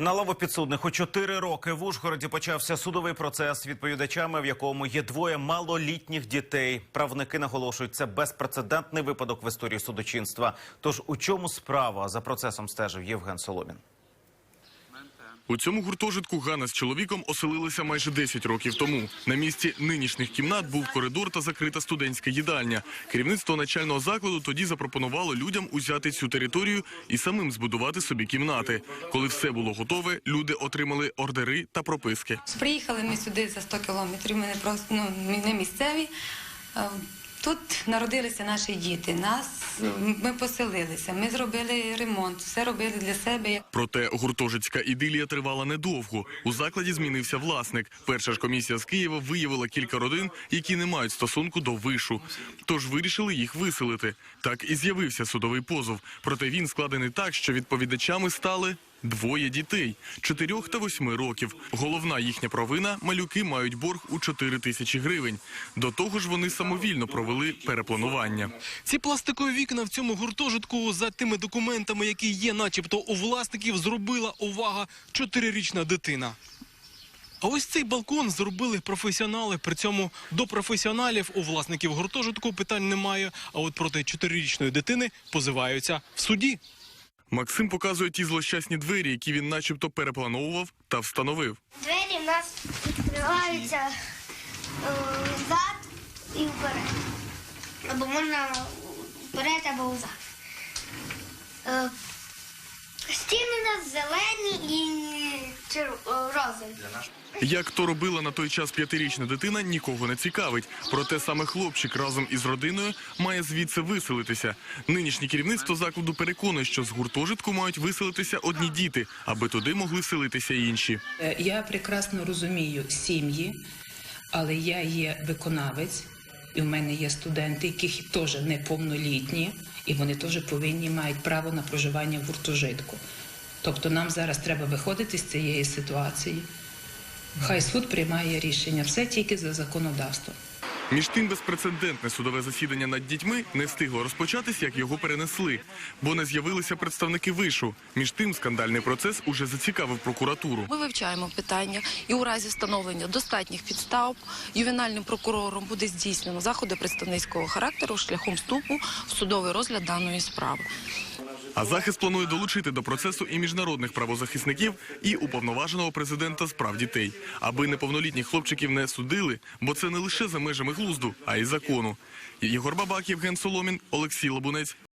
На лаву підсудних у чотири роки в Ужгороді почався судовий процес, відповідачами в якому є двоє малолітніх дітей. Правники наголошують, це безпрецедентний випадок в історії судочинства. Тож у чому справа за процесом стежив Євген Соломін. У цьому гуртожитку Ганна з чоловіком оселилися майже 10 років тому. На місці нинішніх кімнат був коридор та закрита студентська їдальня. Керівництво начального закладу тоді запропонувало людям узяти цю територію і самим збудувати собі кімнати. Коли все було готове, люди отримали ордери та прописки. Приїхали ми сюди за 100 кілометрів, ми не просто ну, не місцеві. Тут народилися наші діти. Нас ми поселилися, ми зробили ремонт, все робили для себе. Проте гуртожитська ідилія тривала недовго. У закладі змінився власник. Перша ж комісія з Києва виявила кілька родин, які не мають стосунку до вишу. Тож вирішили їх виселити. Так і з'явився судовий позов. Проте він складений так, що відповідачами стали. Двоє дітей чотирьох та восьми років. Головна їхня провина малюки мають борг у 4 тисячі гривень. До того ж, вони самовільно провели перепланування. Ці пластикові вікна в цьому гуртожитку за тими документами, які є, начебто, у власників, зробила увага чотирирічна дитина. А ось цей балкон зробили професіонали. При цьому до професіоналів у власників гуртожитку питань немає. А от проти чотирирічної дитини позиваються в суді. Максим показує ті злощасні двері, які він начебто переплановував та встановив. Двері в нас відкриваються е, взад і вперед. Або можна вперед або взад. Е, стіни у нас зелені і чер... е. Як то робила на той час п'ятирічна дитина, нікого не цікавить. Проте саме хлопчик разом із родиною має звідси виселитися. Нинішнє керівництво закладу переконує, що з гуртожитку мають виселитися одні діти, аби туди могли вселитися інші. Е, Я прекрасно розумію сім'ї, але я є виконавець, і в мене є студенти, які теж неповнолітні, і вони теж повинні мають право на проживання в гуртожитку. Тобто нам зараз треба виходити з цієї ситуації. Хай суд приймає рішення, все тільки за законодавством. Між тим, безпрецедентне судове засідання над дітьми не встигло розпочатись, як його перенесли, бо не з'явилися представники вишу. Між тим, скандальний процес уже зацікавив прокуратуру. Ми вивчаємо питання, і у разі встановлення достатніх підстав ювенальним прокурором буде здійснено заходи представницького характеру шляхом вступу в судовий розгляд даної справи. А захист планує долучити до процесу і міжнародних правозахисників, і уповноваженого президента з прав дітей, аби неповнолітніх хлопчиків не судили, бо це не лише за межами глузду, а й закону. Єгор Бабак, Євген Соломін, Олексій Лабунець.